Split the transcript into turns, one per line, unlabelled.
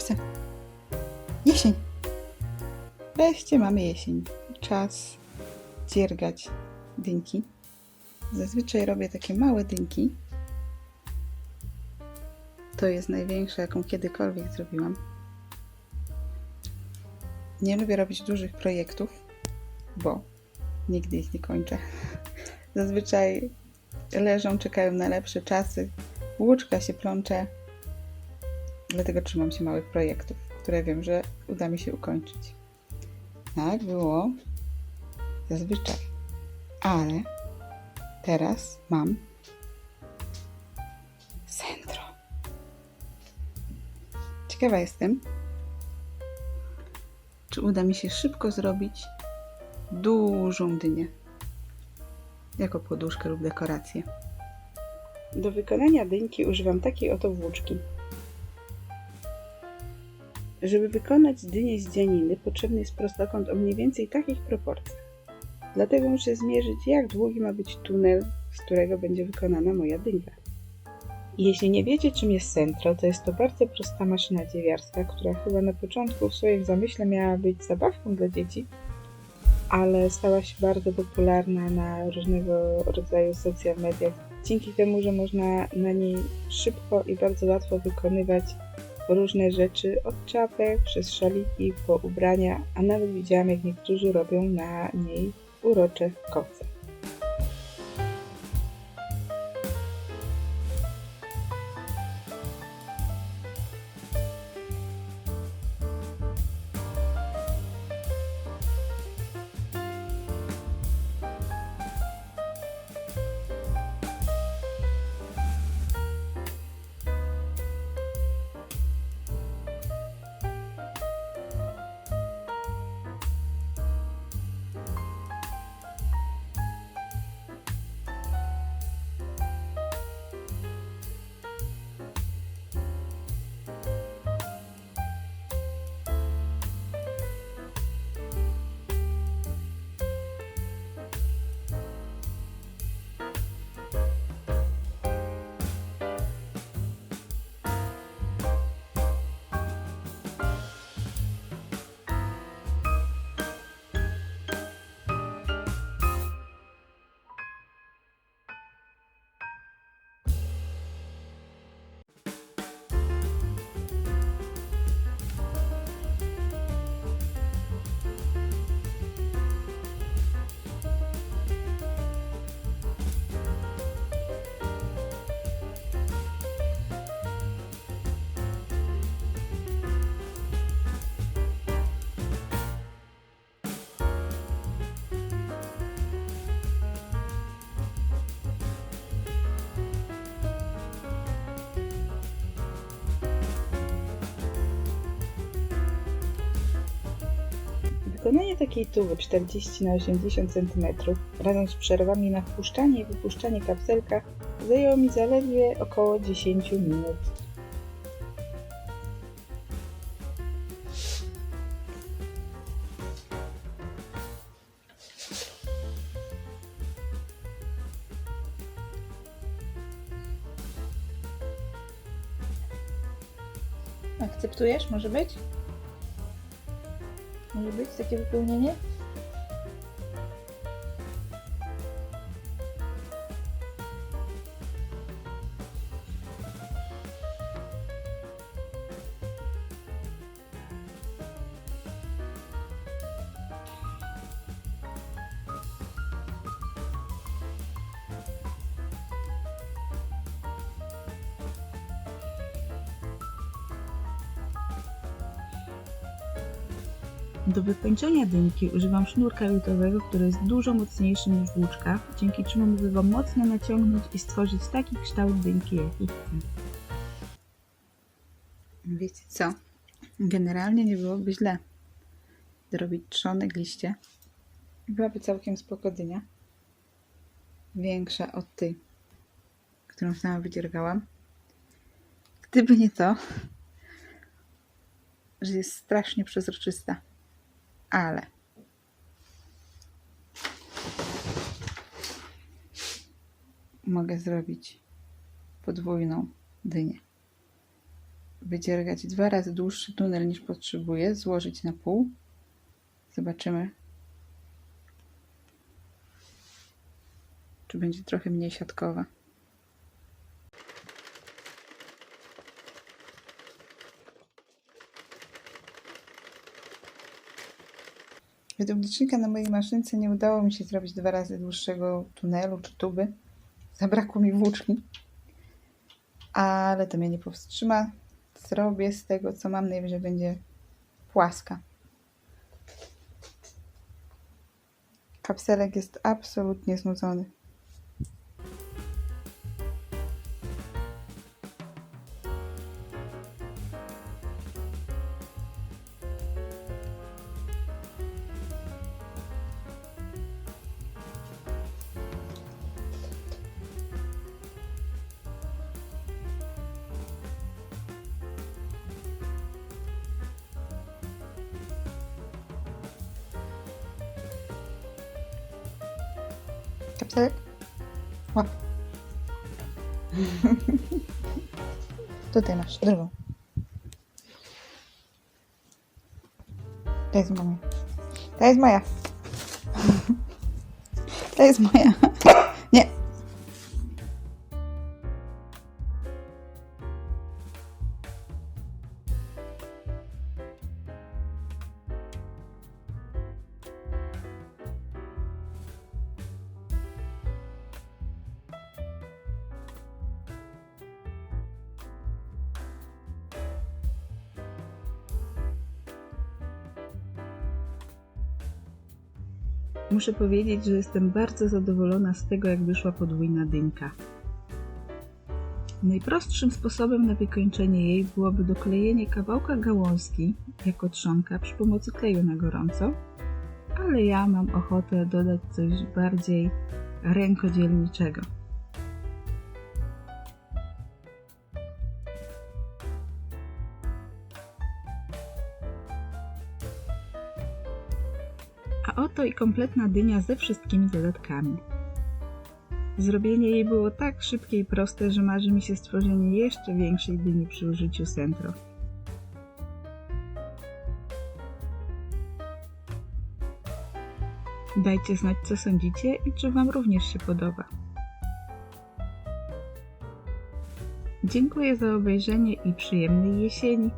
szafce. Jesień. Wreszcie mamy jesień. Czas dziergać dynki. Zazwyczaj robię takie małe dynki. To jest największa, jaką kiedykolwiek zrobiłam. Nie lubię robić dużych projektów, bo nigdy ich nie kończę. Zazwyczaj leżą, czekają na lepsze czasy. Łuczka się plącze. Dlatego trzymam się małych projektów, które wiem, że uda mi się ukończyć. Tak było zazwyczaj. Ale teraz mam centro. Ciekawa jestem, czy uda mi się szybko zrobić dużą dynię jako poduszkę lub dekorację. Do wykonania dynki używam takiej oto włóczki. Żeby wykonać dynię z dzianiny potrzebny jest prostokąt o mniej więcej takich proporcjach. Dlatego muszę zmierzyć jak długi ma być tunel, z którego będzie wykonana moja dynka. Jeśli nie wiecie czym jest centro, to jest to bardzo prosta maszyna dziewiarska, która chyba na początku w swoim zamyśle miała być zabawką dla dzieci, ale stała się bardzo popularna na różnego rodzaju social mediach. Dzięki temu, że można na niej szybko i bardzo łatwo wykonywać różne rzeczy, od czapek przez szaliki po ubrania, a nawet widziałam jak niektórzy robią na niej urocze koce. Wykonanie takiej tuły 40 na 80 cm razem z przerwami na wpuszczanie i wypuszczanie kapselka zajęło mi zaledwie około 10 minut. Akceptujesz? Może być? Może być takie wypełnienie? Do wykończenia dynki używam sznurka jutowego, który jest dużo mocniejszy niż włóczka, dzięki czemu mogę go mocno naciągnąć i stworzyć taki kształt dynki, jaki chcę. Wiecie co? Generalnie nie byłoby źle zrobić trzonek liście. Byłaby całkiem spoko dynia. Większa od tej, którą sama wydziergałam. Gdyby nie to, że jest strasznie przezroczysta ale mogę zrobić podwójną dynię. wydziergać dwa razy dłuższy tunel niż potrzebuję, złożyć na pół. Zobaczymy, czy będzie trochę mniej siatkowa. Według licznika na mojej maszynce nie udało mi się zrobić dwa razy dłuższego tunelu czy tuby. Zabrakło mi włóczki. Ale to mnie nie powstrzyma. Zrobię z tego, co mam, najwyżej będzie płaska. Kapselek jest absolutnie znudzony. Kapselek? Łap. Tutaj masz, drugą. To jest moja. To jest moja. To jest moja. Muszę powiedzieć, że jestem bardzo zadowolona z tego, jak wyszła podwójna dynka. Najprostszym sposobem na wykończenie jej byłoby doklejenie kawałka gałązki jako trzonka przy pomocy kleju na gorąco, ale ja mam ochotę dodać coś bardziej rękodzielniczego. I kompletna dynia ze wszystkimi dodatkami. Zrobienie jej było tak szybkie i proste, że marzy mi się stworzenie jeszcze większej dyni przy użyciu sentro. Dajcie znać, co sądzicie i czy Wam również się podoba. Dziękuję za obejrzenie i przyjemnej jesieni.